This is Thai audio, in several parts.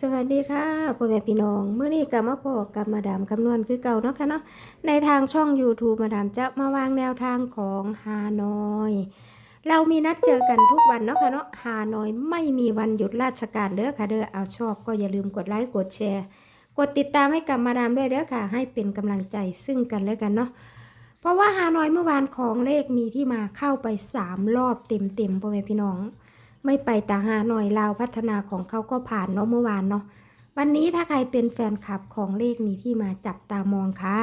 สวัสดีค่ะพ่อแม่พี่น้องเมื่อนี้กลับมาพอกับมาดามคำนวณคือเก่าเนาะค่ะเนาะในทางช่อง YouTube มาดามจะมาวางแนวทางของฮานอย เรามีนัดเจอกันทุกวันเนาะค่ะเนาะฮานอยไม่มีวันหยุดราชการเด้อค่ะเด้อเอาชอบก็อย่าลืมกดไลค์กดแชร์ กดติดตามให้กับมาดามด้วยเด้อค่ะ ให้เป็นกำลังใจซึ่งกันและกันเนาะเพราะว่าฮานอยเมื่อวานของเลขมีที่มาเข้าไปสามรอบเต็มๆพ่อแม่พี่น้อง ไม่ไปตาหาหน่อยลาวพัฒนาของเขาก็ผ่านเนาะเมื่อวานเนาะวันนี้ถ้าใครเป็นแฟนคลับของเลขมีที่มาจับตามองค่ะ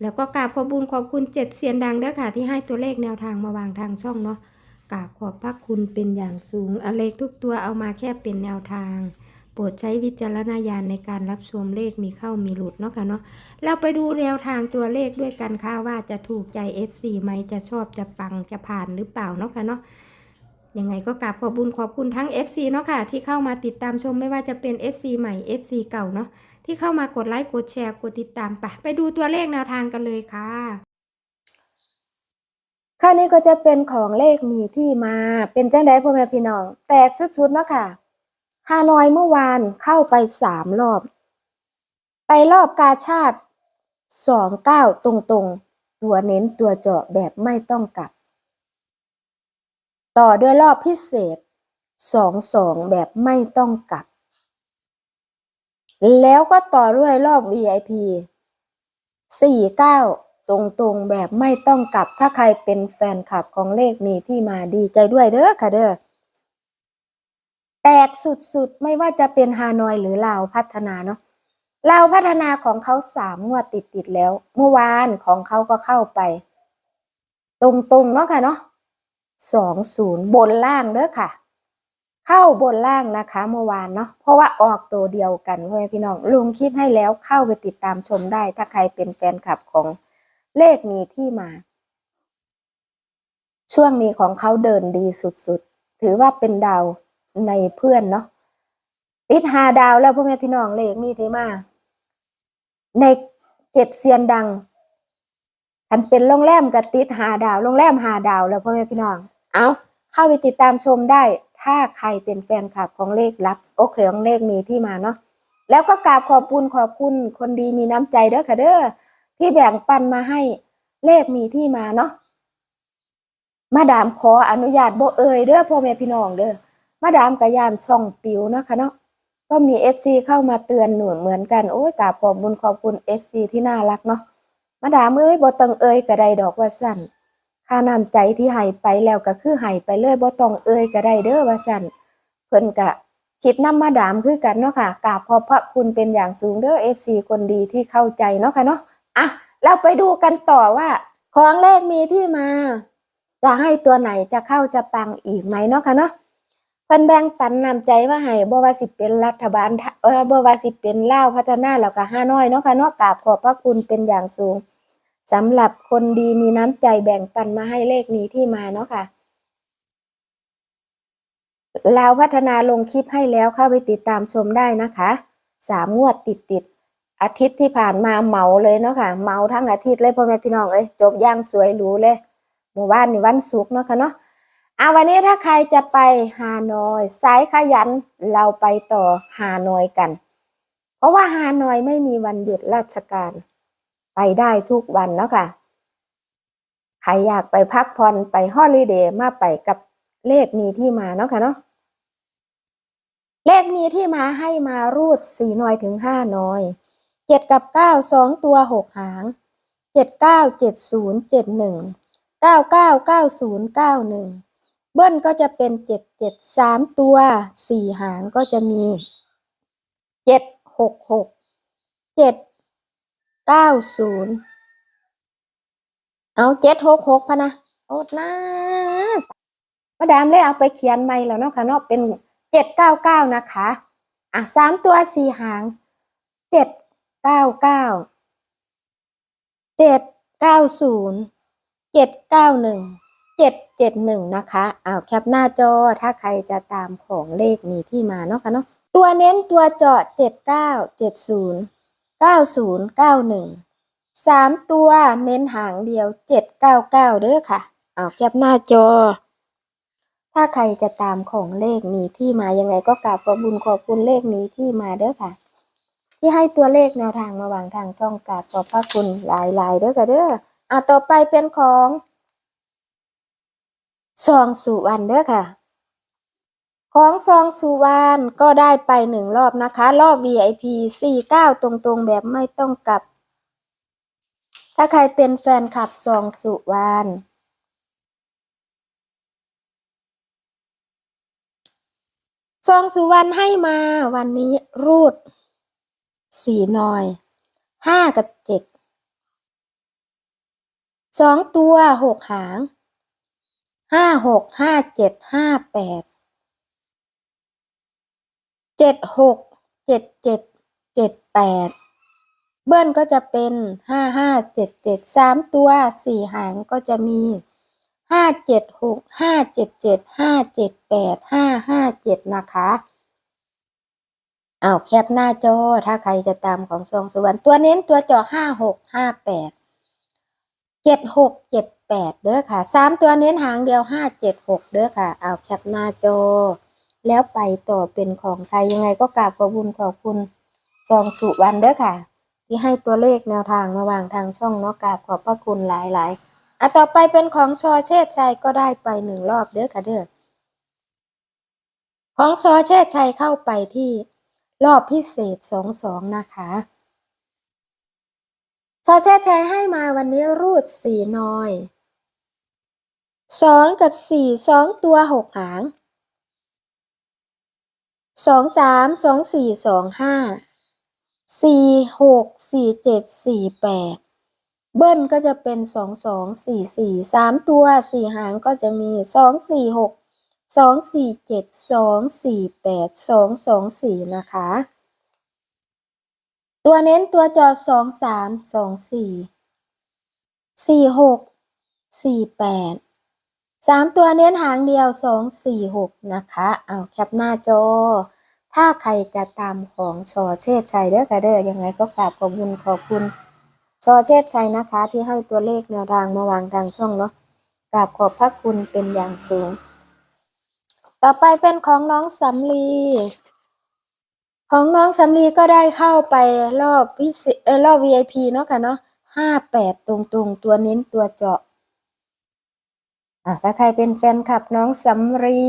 แล้วก็กราบขอบุญขอบคุณเจ็ดเสียนดังเด้อค่ะ ที่ให้ตัวเลขแนวทางมาวางทางช่องเนาะกราบขอบพระคุณเป็นอย่างสูงอเลขทุกตัวเอามาแค่เป็นแนวทาง โปรดใช้วิจารณญาณในการรับชมเลขมีเข้ามีหลุดเนาะค่ะเนาะเราไปดูแนวทางตัวเลขด้วยกันค่ะว่าจะถูกใจ FC ไหมจะชอบจะปังจะผ่านหรือเปล่าเนาะค่ะเนาะ ยังไงก็กราบขอบุญขอบคุณทั้ง FC เนาะค่ะ ที่เข้ามาติดตามชมไม่ว่าจะเป็น FC ใหม่ FC เก่าเนาะที่เข้ามากดไลค์กดแชร์กดติดตามไปไปดูตัวเลขแนวทางกันเลยค่ะค่านี้ก็จะเป็นของเลขมีที่มาเป็นแจังได้พ่อแม่พี่น้องแตกสุดๆเนาะค่ะฮานอยเมื่อวานเข้าไปสามรอบ ไปรอบกาชาติสองเก้าตรงๆ ตัวเน้นตัวเจาะแบบไม่ต้องกลับ ต่อด้วยรอบพิเศษสองสองแบบไม่ต้องกลับ แล้วก็ต่อด้วยรอบ VIP สี่เก้าตรงๆแบบไม่ต้องกลับ ถ้าใครเป็นแฟนคลับของเลขมีที่มาดีใจด้วยเด้อค่ะเด้อแตกสุดๆ ไม่ว่าจะเป็นฮานอยหรือลาวพัฒนาเนาะลาวพัฒนาของเขาสามงวดติดๆแล้ว เมื่อวานของเขาก็เข้าไป ตรงๆเนาะค่ะเนาะ สองศูนย์บนล่างเด้อค่ะ เข้าบนล่างนะคะเมื่อวานเนาะเพราะว่าออกตัวเดียวกันพ่อแม่พี่น้องลงคลิปให้แล้วเข้าไปติดตามชมได้ ถ้าใครเป็นแฟนคลับของเลขมีที่มา ช่วงนี้ของเขาเดินดีสุดๆ ถือว่าเป็นดาวในเพื่อนเนาะติดหาดาวแล้วพ่อแม่พี่น้องเลขมีที่มา ในเจ็ดเซียนดังคันเป็นโรงแรมกับติดหาดาวโรงแรมหาดาวแล้วพ่อแม่พี่น้อง เอาเข้าไปติดตามชมได้ ถ้าใครเป็นแฟนคลับของเลขลับ โอเคของเลขมีที่มาเนาะแล้วก็กราบขอบคุณขอบคุณคนดีมีน้ำใจเด้อค่ะเด้อที่แบ่งปันมาให้เลขมีที่มาเนาะมาดามขออนุญาตโบเอ่ยเด้อพ่อแม่พี่น้องเด้อมาดามกะยานส่องปิวนะคะเนาะก็มี FC เข้ามาเตือนหนุนเหมือนกันโอ้ยกราบขอบคุณขอบคุณ FC ที่น่ารักเนาะมาดามเอ้ยบ่ต้องเอ่ยก็ไดดอกว่าสั่น ค่าน้ำใจที่ให้ไปแล้วก็คือให้ไปเลยบ่ต้องเอ่ยก็ได้เด้อว่าซั่นเพิ่นก็คิดนำมาดามคือกันเนาะค่ะกราบขอบพระคุณเป็นอย่างสูงเด้อ FC คนดีที่เข้าใจเนาะค่ะเนาะอะเราไปดูกันต่อว่า ของเลขมีที่มา จะให้ตัวไหนจะเข้าจะปังอีกไหมเนาะค่ะเนาะเพิ่นแบ่งปันนำใจมาให้บ่ว่าสิเป็นรัฐบาลเออบ่ว่าสิเป็นลาวพัฒนาแล้วก็ห้าน้อยเนาะค่ะเนาะกราบขอบพระคุณเป็นอย่างสูง สำหรับคนดีมีน้ำใจแบ่งปันมาให้เลขนี้ที่มาเนาะค่ะลาวพัฒนาลงคลิปให้แล้วเข้าไปติดตามชมได้นะคะสามงวดติดติดอาทิตย์ที่ผ่านมาเมาเลยเนาะค่ะเมาทั้งอาทิตย์เลยพ่อแม่พี่น้องเอ้ยจบย่างสวยหรูเลยเมื่อวานนี่วันศุกร์เนาะค่ะเนาะอะวันนี้ถ้าใครจะไปฮานอยสายขยันเราไปต่อฮานอยกัน เพราะว่าฮานอยไม่มีวันหยุดราชการ ไปได้ทุกวันเนาะค่ะ ใครอยากไปพักผ่อนไปฮอลิเดย์มาไปกับเลขมีที่มาเนาะค่ะเนาะ เลขมีที่มาให้มารูดสี่หน่อยถึงห้าหน่อย เจ็ดกับเก้าสองตัวหกหางเจ็ดเก้าเจ็ดศูนย์เจ็ดหนึ่งเก้าเก้าเก้าศูนย์เก้าหนึ่งเบิ้ลก็จะเป็นเจ็ดเจ็ดสามตัวสี่หางก็จะมีเจ็ดหกหกเจ็ด ก้าศูนย์เอาเจ็ดหกหกพะนะโอดนะมาดามเลยเอาไปเขียนใหม่แล้วเนาะค่ะเนาะเป็นเจ็ดเก้าเก้านะคะ อะสามตัวสี่หางเจ็ดเก้าเก้าเจ็ดเก้าศูนย์เจ็ดเก้าหนึ่งเจ็ดเจ็ดหนึ่งนะคะอ้าวแคปหน้าจอถ้าใครจะตามของเลขมีที่มาเนาะค่ะเนาะตัวเน้นตัวเจาะเจ็ดเก้าเจ็ดศูนย์ เก้าศูนย์เก้าหนึ่งสามตัวเน้นหางเดียวเจ็ดเก้าเก้าเด้อค่ะ เอาแคปหน้าจอ ถ้าใครจะตามของเลขมีที่มายังไงก็กราบขอบคุญขอบคุณเลขมีที่มาเด้อค่ะ ที่ให้ตัวเลขแนวทางมาวางทางช่องกราบขอบพระคุณหลายๆ เด้อค่ะเด้ออะต่อไปเป็นของซองสุวรรณเด้อค่ะ ของซองสุวรรณก็ได้ไปหนึ่งรอบนะคะ รอบ VIP 49 ตรงๆ แบบไม่ต้องกลับ ถ้าใครเป็นแฟนคลับซองสุวรรณซองสุวรรณให้มาวันนี้รูดสี่หน่อยห้ากับเจ็ดสองตัวหกหางห้าหกห้าเจ็ดห้าแปด เจ็ดหกเจ็ดเจ็ดเจ็ดแปดเบิ้ลก็จะเป็นห้าห้าเจ็ดเจ็ดสามตัวสี่หางก็จะมีห้าเจ็ดหกห้าเจ็ดเจ็ดห้าเจ็ดแปดห้าห้าเจ็ดนะคะเอาแคปหน้าจอถ้าใครจะตามของทรงสุวรรณตัวเน้นตัวจอห้าหกห้าแปดเจ็ดหกเจ็ดแปดเด้อค่ะสามตัวเน้นหางเดียวห้าเจ็ดหกเด้อค่ะ เอาแคปหน้าจอ แล้วไปต่อเป็นของใครยังไงก็กราบขอบคุณขอบคุณซองสุวรรณเด้อค่ะ ที่ให้ตัวเลขแนวทางมาวางทางช่องเนาะกราบขอบพระคุณหลายๆอะต่อไปเป็นของชอเชษชัยก็ได้ไปหนึ่งรอบเด้อค่ะเด้อของชอเชษชัยเข้าไปที่รอบพิเศษสองสองนะคะชอเชษชัยให้มาวันนี้รูดสี่น้อยสองกับสี่สองตัวหกหาง สองสามสองสี่สองห้าสี่หกสี่เจ็ดสี่แปดเบิ้ลก็จะเป็นสองสองสี่สี่สามตัวสี่หางก็จะมีสองสี่หกสองสี่เจ็ดสองสี่แปดสองสองสี่นะคะ ตัวเน้นตัวจอสองสามสองสี่สี่หกสี่แปด สามตัวเน้นหางเดียวสองสี่หกนะคะเอาแคปหน้าจอ ถ้าใครจะตามของชอเชษชัยเด้อค่ะเด้อยังไงก็กราบขอบคุณขอบคุณชอเชษชัยนะคะ ที่ให้ตัวเลขแนวทางมาวางทางช่องเนาะกราบขอบพระคุณเป็นอย่างสูง ต่อไปเป็นของน้องสำลี ของน้องสำลีก็ได้เข้าไปรอบพิเศษรอบ VIP เนาะค่ะเนาะห้าแปดตรงๆ ตัวเน้นตัวเจาะ อะถ้าใครเป็นแฟนคลับน้องสำรี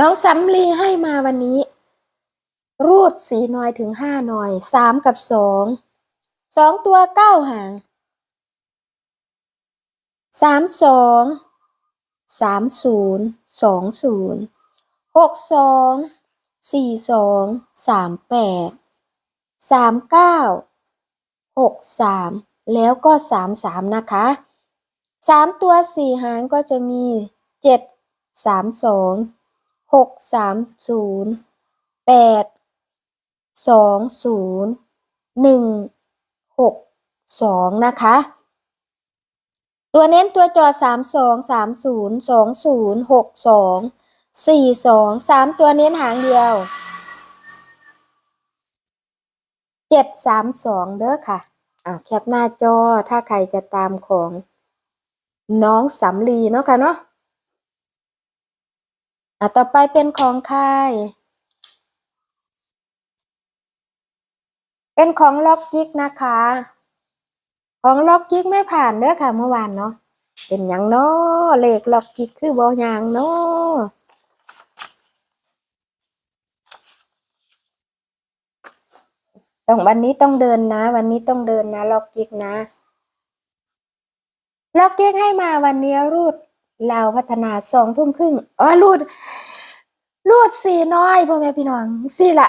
น้องสำลีให้มาวันนี้ รูดสีหน่อยถึงห้าหน่อยสามกับสองสองตัวเก้าหางสามสองสามศูนย์สองศูนย์หกสองสี่สองสามแปดสามเก้าหกสามแล้วก็สามสามนะคะ สามตัวสี่หางก็จะมีเจ็ดสามสองหกสามศูนย์แปดสองศูนย์หนึ่งหกสองนะคะ ตัวเน้นตัวจอสามสองสามศูนย์สองศูนย์หกสองสี่สองสามตัวเน้นหางเดียวเจ็ดสามสองเด้อค่ะอ่าแคปหน้าจอถ้าใครจะตามของ น้องสำลีเนาะค่ะเนาะอะต่อไปเป็นของใค่ายเป็นของล็อกกิกนะคะ ของล็อกกิกไม่ผ่านเด้อค่ะเมื่อวานเนาะเป็นหยังเนาะเลขล็อกกิกคือบอยางเนาะต้องวันนี้ต้องเดินนะ วันนี้ต้องเดินนะล็อกกิกนะ ล็อกเก๊กให้มาวันนี้รูดลาวพัฒนาสองทุ่มครึ่งอ๋อรูด รูดสี่น้อยพ่อแม่พี่น้องสี่ละ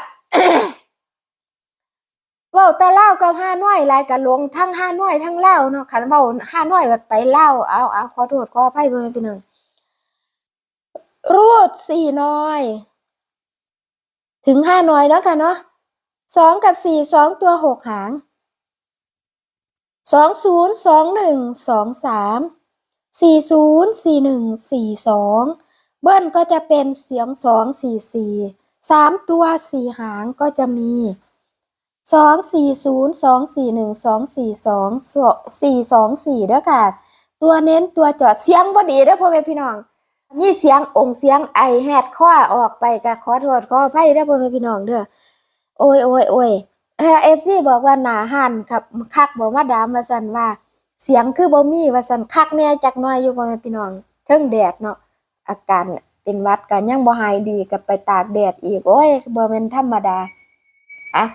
เว้าแต่เล่ากับห้าน้อยลายกะลงทั้งห้าน้อยทั้งเล่าเนาะคันเว้าห้าน้อยบัดไปเล่าเอาเอาขอโทษขออภัยพ่อแม่พี่น้องรูดสี่น้อย ถึงห้าน้อยแล้วกันเนาะสองกับสี่สองตัวหกหาง สองศูนย์สองหนึ่งสองสามสี่ศูนย์สี่หนึ่งสี่สองเบิ้ลก็จะเป็นเสียงสองสี่สี่สามตัวสี่หางก็จะมีสองสี่ศูนย์สองสี่หนึ่งสองสี่สองสี่สองสี่ด้วยค่ะ ตัวเน้นตัวจอดเสียงบ่ดีเด้อพ่อแม่พี่น้อง มีเสียงองค์เสียงไอแหดข้อออกไปก็ขอโทษขออภัยเด้อพ่อแม่พี่น้องเด้อโอ้ยโอ้ยโอ้ย เอฟซีบอกว่าหนาหันครับคักบอกมาดามาซั่นว่า เสียงคือบ่มีว่าซั่นคักแน่จักน่อยอยู่พ่อแม่พี่น้องเทิงแดดเนาะอาการเป็นวัดก็ยังบ่หายดีก็ไปตากแดดอีกโอ้ยบ่แม่นธรรมดาอะ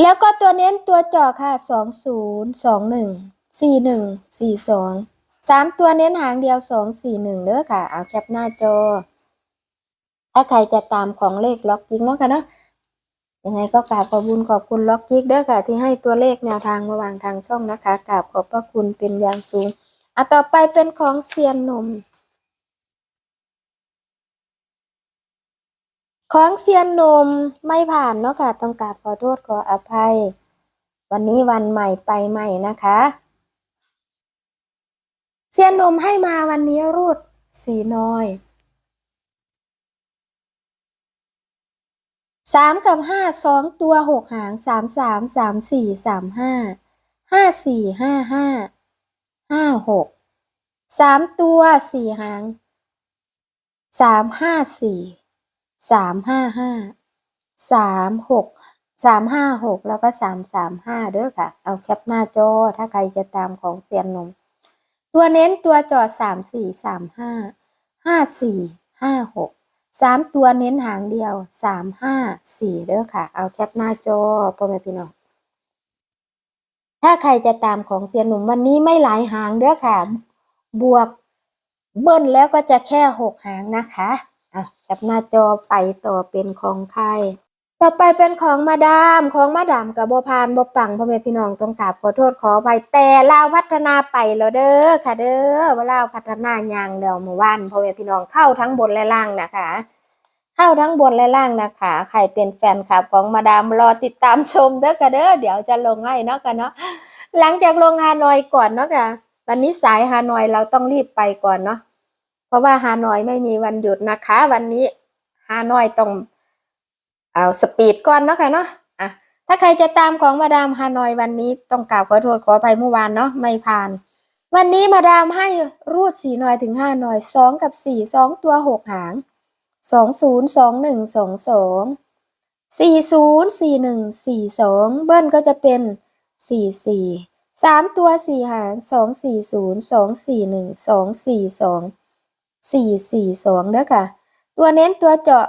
แล้วก็ตัวเน้นตัวจอค่ะสองศูนย์สองหนึ่งสี่หนึ่งสี่สองสามตัวเน้นหางเดียวสองสี่หนึ่งเด้อค่ะ เอาแคปหน้าจอ ถ้าใครจะตามของเลขล็อกจิกเนาะค่ะเนาะ ยังไงก็กราบขอบคุณขอบคุณล็อกจิกเด้อค่ะ ที่ให้ตัวเลขแนวทางมาวางทางช่องนะคะกราบขอบพระคุณเป็นอย่างสูงอะต่อไปเป็นของเซียนหนมของเซียนนมไม่ผ่านเนาะค่ะต้องกราบขอโทษขออภัย วันนี้วันใหม่ไปใหม่นะคะ เซียนนมให้มาวันนี้รูดสีน้อย สามกับห้าสองตัวหกหางสามสามสามสี่สามห้าห้าสี่ห้าห้าห้าหกสามตัวสี่หางสามห้าสี่สามห้าห้าสามหกสามห้าหกแล้วก็สามสามห้าเด้อค่ะ เอาแคปหน้าจอถ้าใครจะตามของเซียนนม ตัวเน้นตัวจอดสามสี่สามห้าห้าสี่ห้าหก สามตัวเน้นหางเดียวสามห้าสี่เด้อค่ะ เอาแคปหน้าจอพ่อแม่พี่น้องถ้าใครจะตามของเสียนหนุ่มวันนี้ไม่หลายหางเด้อค่ะ บวกเบิ้ลแล้วก็จะแค่หกหางนะคะอะแคปหน้าจอไปต่อเป็นของใคร ต่อไปเป็นของมาดามของมาดามกับบพานบปังพ่อแม่พี่น้องต้องกราบขอโทษขอไปแต่ลาวพัฒนาไปแล้วเด้อค่ะเด้อว่าลาวพัฒนาอย่างเดียวเมื่อวานพ่อแม่พี่น้องเข้าทั้งบนและล่างนะคะ เข้าทั้งบนและล่างนะคะ ใครเป็นแฟนคลับของมาดามรอติดตามชมเด้อค่ะเด้อเดี๋ยวจะลงให้เนาะค่ะเนาะหลังจากลงฮานอยก่อนเนาะค่ะวันนี้สายฮานอยเราต้องรีบไปก่อนเนาะเพราะว่าฮานอยไม่มีวันหยุดนะคะ วันนี้ฮานอยต้อง เอาสปีดก่อนเนาะค่ะเนาะอะถ้าใครจะตามของมาดามฮานอยวันนี้ต้องกล่าวขอโทษขออภัยเมื่อวานเนาะไม่ผ่าน วันนี้มาดามให้รูดสี่หน่อยถึงห้าหน่อยสองกับสี่สองตัวหกหางสองศูนย์สองหนึ่งสองสองสี่ศูนย์สี่หนึ่งสี่สองเบิ้ลก็จะเป็นสี่สี่สามตัวสี่หางสองสี่ศูนย์สองสี่หนึ่งสองสี่สองสี่สี่สองเด้อค่ะ ตัวเน้นตัวเจาะ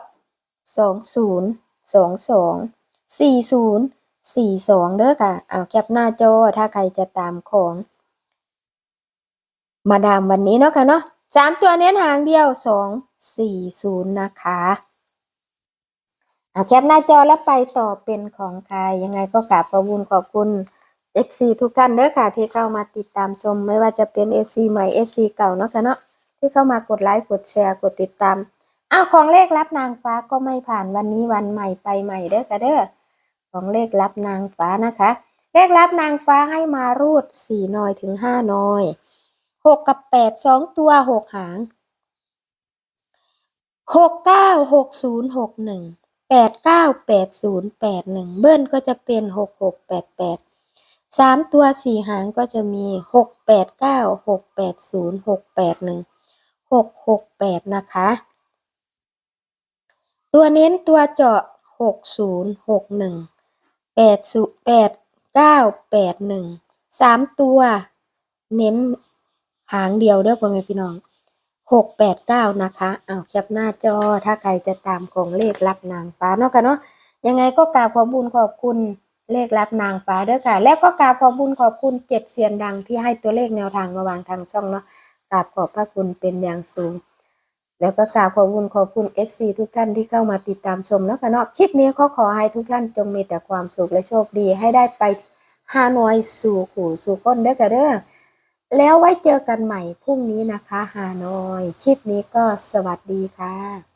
สองศูนย์ สองสองสี่ศูนย์สี่สองเด้อค่ะ เอาแคปหน้าจอถ้าใครจะตามของ มาดามวันนี้เนาะค่ะเนาะสามตัวเน้นหางเดียวสองสี่ศูนย์นะคะเอาแคปหน้าจอแล้วไปต่อเป็นของใครยังไงก็กราบขอบคุณขอบคุณ FC ทุกท่านเด้อค่ะ ที่เข้ามาติดตามชม ไม่ว่าจะเป็น FC ใหม่ FC เก่าเนาะค่ะเนาะที่เข้ามากดไลค์กดแชร์กดติดตาม เอาของเลขรับนางฟ้าก็ไม่ผ่านวันนี้วันใหม่ไปใหม่เด้อค่ะเด้อของเลขรับนางฟ้านะคะ เลขรับนางฟ้าให้มารูดสี่หน่อยถึงห้าหน่อยหกกับแปดสองตัวหกหางหกเก้าหกศูนย์หกหนึ่งแปดเก้าแปดศูนย์แปดหนึ่งเบิ้ลก็จะเป็นหกหกแปดแปดสามตัวสี่หางก็จะมีหกแปดเก้าหกแปดศูนย์หกแปดหนึ่งหกหกแปดนะคะ ตัวเน้นตัวเจาะหกศูนย์หกหนึ่งแปดศูแปดเก้าแปดหนึ่งสามตัว เน้นหางเดียวเด้อพ่อแม่พี่น้องหกแปดเก้านะคะเอาแคปหน้าจอถ้าใครจะตามของเลขรับนางฟ้าเนาะค่ะเนาะยังไงก็กราบขอบุญขอบคุณเลขรับนางฟ้าเด้อค่ะ แล้วก็กราบขอบุญขอบคุณเจ็ดเสียนดังที่ให้ตัวเลขแนวทางมาวางทางช่องเนาะกราบขอบพระคุณเป็นอย่างสูง แล้วก็กราบขอบคุณขอบคุณ FC ทุกท่านที่เข้ามาติดตามชมแล้วกันเนาะคลิปนี้ก็ขอให้ทุกท่านจงมีแต่ความสุขและโชคดีให้ได้ไปฮานอยสู่ขู่สู่ก้นเด้อกันเด้อแล้วไว้เจอกันใหม่พรุ่งนี้นะคะฮานอย คลิปนี้ก็สวัสดีค่ะ